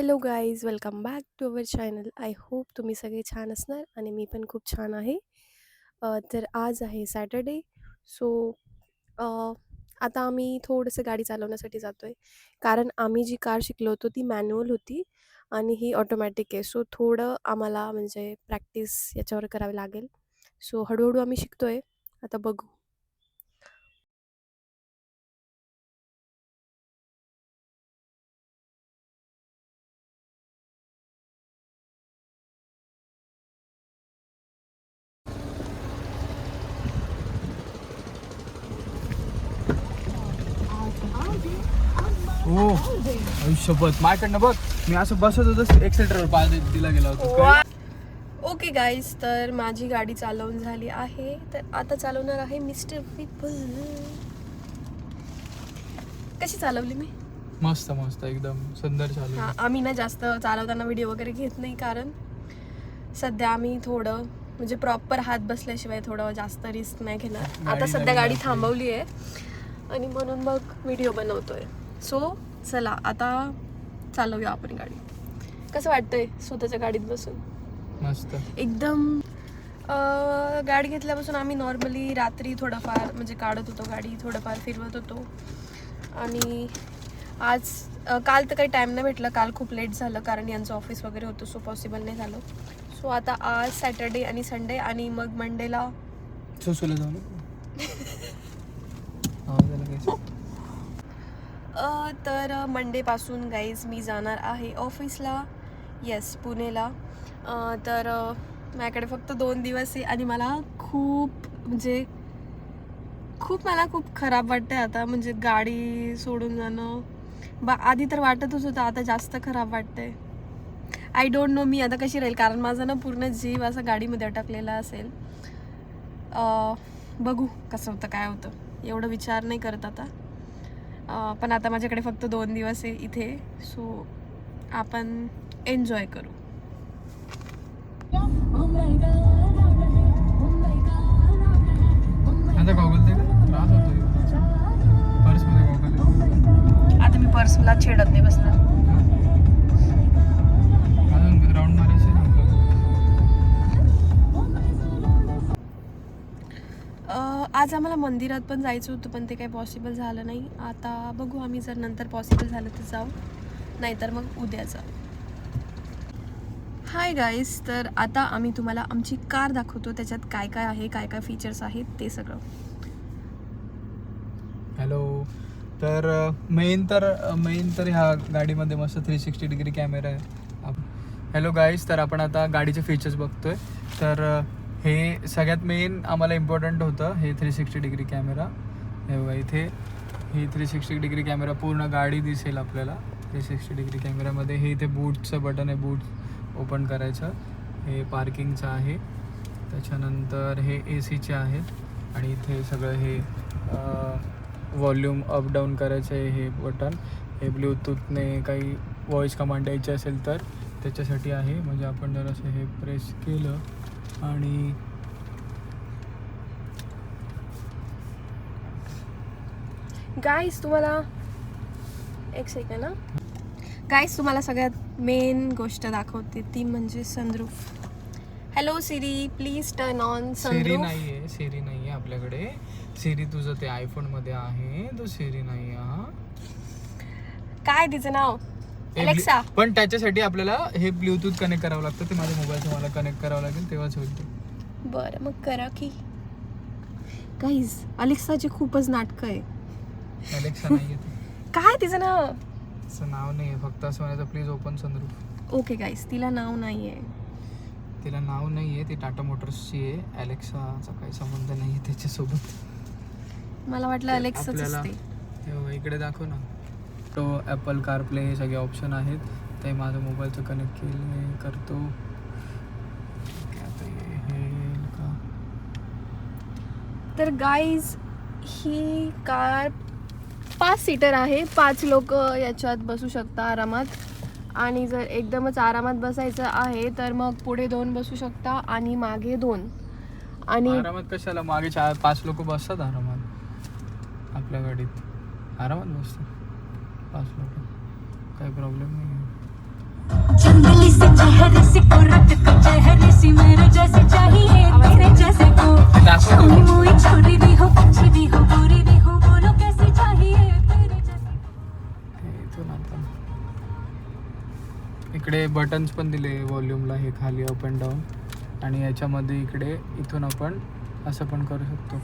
Hello guys welcome back to our channel I hope तुम्ही सगळे छान असणार आणि मी पण खूप छान आहे. तर आज आहे सॅटर्डे सो आता आम्ही थोडंसं गाडी चालवण्यासाठी जातो आहे कारण आम्ही जी कार शिकलो होतो ती मॅन्युअल होती आणि ही ऑटोमॅटिक आहे. सो थोडं आम्हाला म्हणजे प्रॅक्टिस याच्यावर करावी लागेल. सो हळूहळू आम्ही शिकतो आहे आता बघू. आयुष्यपत माझ्याकडनं बघ मी असं बसत होतो एक्सेटरवर पाय दिला गेला होता. ओके गाईज तर माझी गाडी चालवून झाली आहे. तर आता चालवणार आहे मिस्टर विपुल. कशी चालवली मी? मस्त मस्त एकदम सुंदर चालू हा. आम्ही ना जास्त चालवताना व्हिडिओ वगैरे घेत नाही कारण सध्या आम्ही थोडं म्हणजे प्रॉपर हात बसल्याशिवाय थोडं जास्त रिस्क नाही घेणार. आता सध्या गाडी. थांबवली आहे. आणि म्हणून मग व्हिडिओ बनवतोय. सो चला आता चालवूया आपण गाडी. कसं वाटतंय स्वतःच्या गाडीत बसून? मस्त. एकदम गाडी घेतल्यापासून आम्ही नॉर्मली रात्री थोडंफार म्हणजे काढत होतो गाडी थोडंफार फिरवत होतो. आणि आज काल तर काही टाईम नाही भेटला काल खूप लेट झालं कारण यांचं ऑफिस वगैरे होतं सो पॉसिबल नाही झालं. सो आता आज सॅटर्डे आणि संडे आणि मग मंडेला जाऊ आवाज आला काहीच. अ, तर मंडेपासून गाईज मी जाणार आहे ऑफिसला येस पुणेला. तर माझ्याकडे फक्त दोन दिवस आहे आणि मला खूप म्हणजे खूप मला खूप खराब वाटतं आता. म्हणजे गाडी सोडून जाणं. बा आधी तर वाटतच होतं आता जास्त खराब वाटतंय. आय डोंट नो मी आता कशी राहील कारण माझा ना पूर्ण जीव असा गाडीमध्ये अटकलेला असेल. बघू कसं होतं काय होतं. एवढं विचार नाही करत आता. पण आता माझ्याकडे फक्त दोन दिवस आहे इथे सो आपण एन्जॉय करू. आता मी पर्सला छेडत नाही बसणार. आज आम्हाला मंदिरात पण जायचं होतं पण ते काही पॉसिबल झालं नाही. आता बघू आम्ही जर नंतर पॉसिबल झालं तर जाऊ. नाहीतर मग उद्या जाऊ. हाय गाईस तर आता आम्ही तुम्हाला आमची कार दाखवतो. त्याच्यात काय काय आहे काय काय फीचर्स आहेत ते सगळं. हॅलो तर मेन तर मेन तर ह्या गाडीमध्ये मस्त थ्री सिक्स्टी डिग्री कॅमेरा आहे. हॅलो गाईज तर आपण आता गाडीचे फीचर्स बघतोय. तर हे सगळ्यात मेन आम्हाला इम्पॉर्टंट होतं हे थ्री सिक्स्टी डिग्री कॅमेरा हे बघा इथे हे थ्री सिक्स्टी डिग्री कॅमेरा पूर्ण गाडी दिसेल आपल्याला. थ्री सिक्स्टी डिग्री कॅमेरामध्ये हे इथे बूटचं बटन आहे बूट ओपन करायचं. हे पार्किंगचं आहे. त्याच्यानंतर हे ए सीचे आहेत. आणि इथे सगळं हे व्हॉल्यूम अप डाऊन करायचं आहे हे बटन हे ब्लूटूथने काही व्हॉइस कमांड द्यायची असेल तर त्याच्यासाठी आहे. म्हणजे आपण जर असं हे प्रेस केलं. आणि गाईस तुम्हाला एक सेकंड ना गाईस तुम्हाला सगळ्यात मेन गोष्ट दाखवते ती म्हणजे sunroof hello Siri please turn on Siri sunroof नाही आहे सिरी नाही आहे आपल्याकडे. सिरी तुझं ते आयफोनमध्ये आहे तो सिरी नाही आहे हा. काय तिचं नाव? अलेक्सा ब्लू- पण त्याच्यासाठी आपल्याला हे ब्लूटूथ कनेक्ट करावं लागतं. ते माझ्या मोबाईलचं मला कनेक्ट करावं लागेल तेव्हाच होईल ते. बरं मग करा की. गाईज अलेक्साची खूपच नाटकं आहे अलेक्सा नाही आहे ते. काय तिचं नाव? असं नाव नाही आहे फक्त असं म्हणायचं please open sunroof okay guys तिला नाव नाही आहे. तिला नाव नाही आहे ती टाटा मोटर्सची आहे. अलेक्साचा काही संबंध नाही आहे त्याच्यासोबत. मला वाटलं अलेक्साच आपल्याला- असते बघा, इकडे दाखव ना. तो ॲपल कारप्ले हे सगळे ऑप्शन आहेत. ते माझं मोबाईलचं कनेक्ट केलं करतो. तर गाईज ही कार पाच सीटर आहे. पाच लोक याच्यात बसू शकता आरामात. आणि जर एकदमच आरामात बसायचं आहे तर मग पुढे दोन बसू शकता आणि मागे दोन. आणि आरामात कशाला? मागे चार पाच लोक बसतात आरामात. आपल्या गाडीत. आरामात बसतात. लोक काही प्रॉब्लेम नाही जंगली से चेहरे से कुरत को चेहरे से मेरे जैसे चाहिए। तेरे जैसे को दाखव कोई तुम्ही. मोई छोरी भी हो हो बुरी भी हो बोलो कैसी चाहिए? तेरे जैसे हे इथून आता. इकडे बटन्स पण दिले व्हॉल्यूमला हे खाली अप अँड डाऊन आणि याच्यामध्ये इकडे इथून आपण असं पण करू शकतो.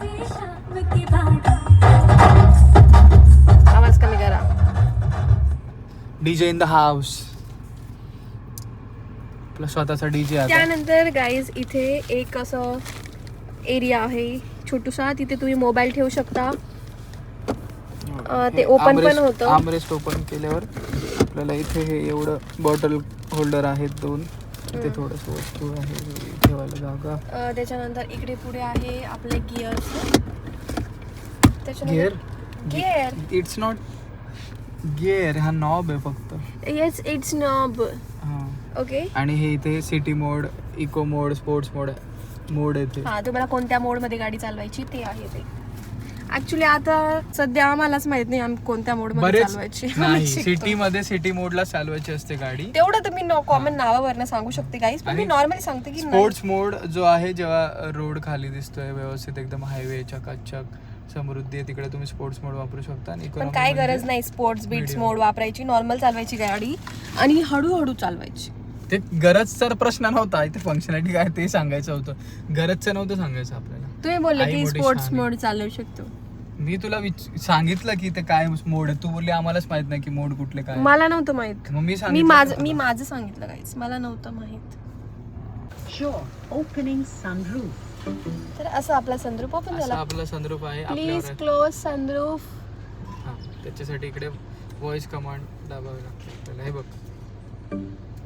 आवाज कमी करा. डीजे इन द हाऊस आपला स्वतःचा डीजे आता. त्यानंतर गाईज इथे एक असं एरिया आहे छोटूसा. तिथे तुम्ही मोबाईल ठेवू शकता. अं, ते open पण होतं. आमरेस्ट ओपन केल्यावर आपल्याला इथे हे एवढं बॉटल होल्डर आहेत दोन. इथे थोडस वस्तू आहे ठेवायला जागा. अं, त्याच्यानंतर इकडे पुढे आहे आपले gears gear gear it's not gear हा नॉब आहे फक्त. येस इट्स नॉब हा. ओके आणि हे इथे city mode eco mode sports mode mode येते. हा तुम्हाला कोणत्या मोडमध्ये गाडी चालवायची ते आहे ते. ऍक्च्युली आता सध्या आम्हालाच माहीत नाही आम्ही कोणत्या मोडमध्ये बरेच चालवायची. नाही आम्ही शिकतो. सिटी मध्ये सिटी मोडला चालवायची असते गाडी. तेवढं तर मी कॉमन नावावरनं सांगू शकते गाईज पण मी आणि नॉर्मली सांगते की नाही. स्पोर्ट्स मोड जो आहे जेव्हा रोड खाली दिसतोय व्यवस्थित एकदम हायवे चकाचक समृद्धी आहे तिकडे तुम्ही स्पोर्ट्स मोड वापरू शकता आणि पण काय म्हणजे गरज नाही स्पोर्ट्स बीट्स. मोड वापरायची नॉर्मल चालवायची गाडी आणि हळूहळू चालवायची ते गरजचा प्रश्न नव्हता इथे फंक्शनॅलिटी काय ते सांगायचं होतं गरजचं नव्हतं सांगायचं आपल्याला तुम्ही बोलले आई की मोठी स्पोर्ट्स शहाणी. मोड चालवू शकतो मी तुला विच- सांगितलं की ते काय मोड आहे तू बोलली आम्हालाच माहीत नाही की मोड कुठले काय मला नव्हतं माहीत मग मी मी सांगितलं माझं मी तुला? माझं सांगितलं गाईज मला नव्हतं माहीत Sure, opening sunroof. तर असं आपला संद्रूप ओपन असा झाला. आपला संदर्भ आहे प्लीज आपल्यावर. क्लोज संद्रूप हा त्याच्यासाठी इकडे व्हॉइस कमांड दाबावी लागते आपल्याला. हे बघ.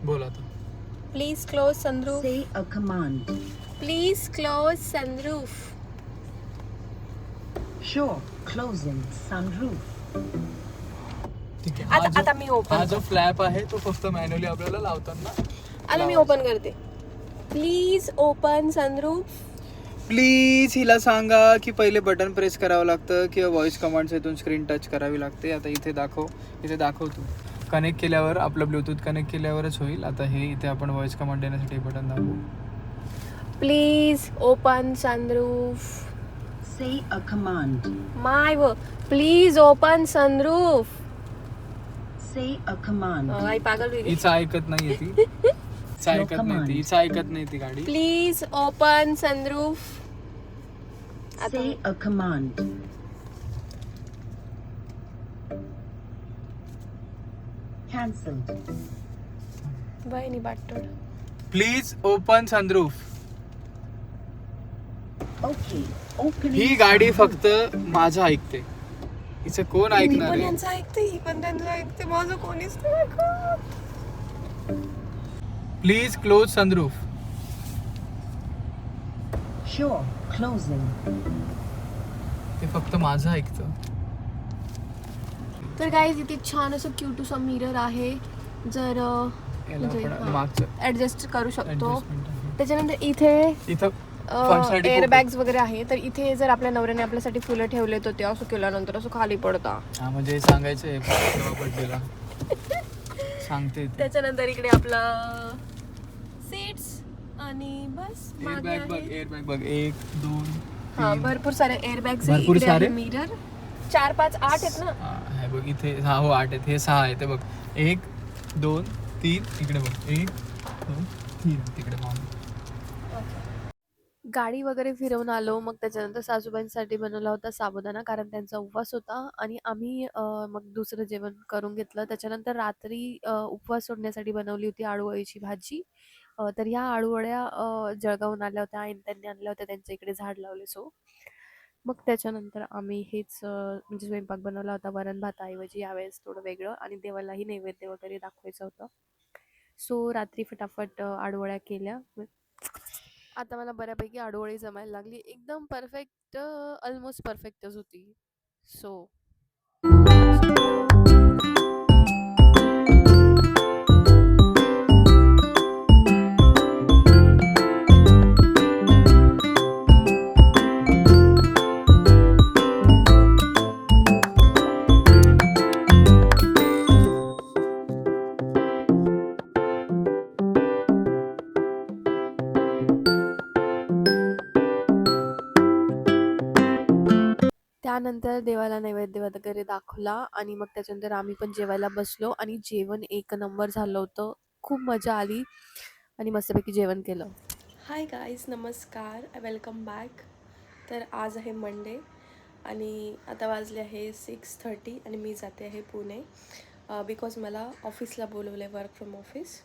बोल आता. Please close sunroof Say a command. Please close sunroof Sure, closing sunroof. ठीक आहे. आता हा जो- आता मी हा ओपन जो फ्लॅप आहे तो फक्त मॅन्युअली आपल्याला लावताना आता मी ओपन करते. प्लीज ओपन संद्रूफ प्लीज हिला सांगा की पहिले बटन प्रेस करावं लागतं किंवा व्हॉइस कमांड्स इथून स्क्रीन टच करावी लागते. आता इथे दाखव इथे दाखव तू. कनेक्ट केल्यावर आपलं ब्लूटूथ कनेक्ट केल्यावरच होईल. आता हे इथे आपण व्हॉइस कमांड देण्यासाठी बटन दाबू. Please open sunroof Say a command. माय व please open sunroof Say a command. आई पागल वेगळी हिचं ऐकत नाहीये ती. हिचं ऐकत नाही ती. हिचं ऐकत नाही ती गाडी. Please open sunroof Say a command. Cancelled. बहिणी बाटोड please open sunroof Okay, opening. ही गाडी. फक्त माझं ऐकते हिचं कोण मी ऐकणार पण आहे यांचं ऐकते ही पण त्यांचं ऐकते माझं कोणीच नाही ऐकत. Please close sunroof Sure, closing. ते फक्त माझं ऐकतं तर काय इथे छान असं क्यूटूसा मिरर आहे जर याला म्हणजे, आपण. मागचं ऍडजस्ट करू शकतो adjustment आहे. त्याच्यानंतर इथे एअर बॅग्स वगैरे आहे तर इथे जर आपल्या नवऱ्याने आपल्यासाठी फुलं ठेवले तर ते असं केल्यानंतर असं खाली पडता हा म्हणजे सांगायचंय बर्थडेला सांगते ते. त्याच्यानंतर इकडे आपलं सीट्स आणि बस एअर मागे बॅग बघ आहे. एअर बॅग बघ. एक दोन हा तीन. भरपूर सारे एअर बॅग्स भरपूर सारे? मिरर चार पाच आठ आहेत ना? हा, हे बघ इथे हा हो आठ आहेत. हे सहा आहेत हे बघ. एक दोन तीन. इकडे बघ. एक दोन तीन. तिकडे मागे गाडी वगैरे फिरवून आलो. मग त्याच्यानंतर सासूबाईंसाठी बनवला होता साबुदाणा कारण त्यांचा उपवास होता. आणि आम्ही अ, मग दुसरं जेवण करून घेतलं. त्याच्यानंतर रात्री अ, उपवास सोडण्यासाठी बनवली होती आळूवळीची भाजी. तर ह्या आळूवड्या जळगावून आल्या होत्या आणि त्यांनी आणल्या होत्या त्यांच्या इकडे झाड लावले सो. मग त्याच्यानंतर आम्ही हेच म्हणजे स्वयंपाक बनवला होता वरण भाताऐवजी यावेळेस थोडं वेगळं आणि देवालाही नैवेद्य वगैरे दाखवायचं होतं. सो रात्री फटाफट आडवळ्या केल्या. आता मला बऱ्यापैकी आडोळी जमायला लागली. एकदम परफेक्ट ऑलमोस्ट परफेक्टच होती. सो त्यानंतर देवाला नैवेद्य वगैरे दाखवला आणि मग त्याच्यानंतर आम्ही पण जेवायला बसलो आणि जेवण एक नंबर झालं होतं. खूप मजा आली आणि मस्तपैकी जेवण केलं. हाय गाईज नमस्कार. वेलकम बॅक तर आज आहे मंडे आणि आता वाजले आहे सिक्स थर्टी आणि मी जाते आहे पुणे. बिकॉज मला ऑफिसला बोलवलं आहे वर्क फ्रॉम ऑफिस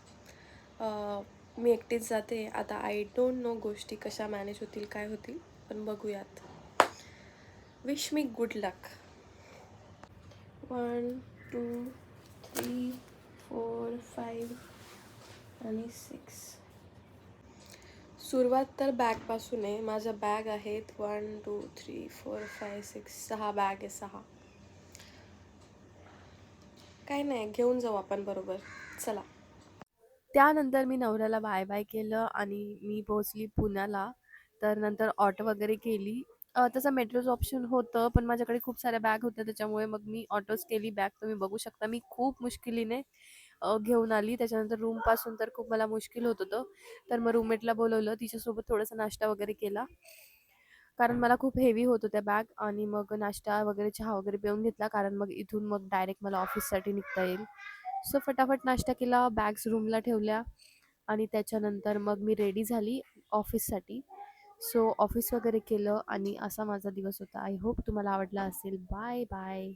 मी एकटीच जाते. आता आय डोंट नो गोष्टी कशा मॅनेज होतील काय होतील पण बघूयात. Wish me good luck one two three four five आणि सिक्स सुरुवात तर बॅगपासून आहे. माझ्या बॅग आहेत. One two three four five six सहा बॅग आहे सहा. काय नाही घेऊन जाऊ आपण बरोबर. चला. त्यानंतर मी नवऱ्याला बाय बाय केलं आणि मी पोहोचली पुण्याला. तर नंतर ऑटो वगैरे केली. अ, तसं मेट्रोचं ऑप्शन होतं पण माझ्याकडे खूप साऱ्या बॅग होत्या त्याच्यामुळे मग मी ऑटोच केली. बॅग तुम्ही बघू शकता. मी खूप मुश्किलीने अ, घेऊन आली. त्याच्यानंतर रूमपासून तर खूप मला मुश्किल होत होतं. तर मग रूममेटला बोलवलं. तिच्यासोबत थोडासा नाश्ता वगैरे केला. कारण मला खूप हेवी होत होत्या बॅग आणि मग नाश्ता वगैरे चहा वगैरे पिऊन घेतला. कारण मग इथून मग डायरेक्ट मला ऑफिससाठी निघता येईल. सो फटाफट नाश्ता केला. बॅग्स रूमला ठेवल्या आणि त्याच्यानंतर मग मी रेडी झाली ऑफिससाठी सो ऑफिस वगैरे केलं आणि असा माझा दिवस होता. आय होप तुम्हाला आवडला असेल. Bye bye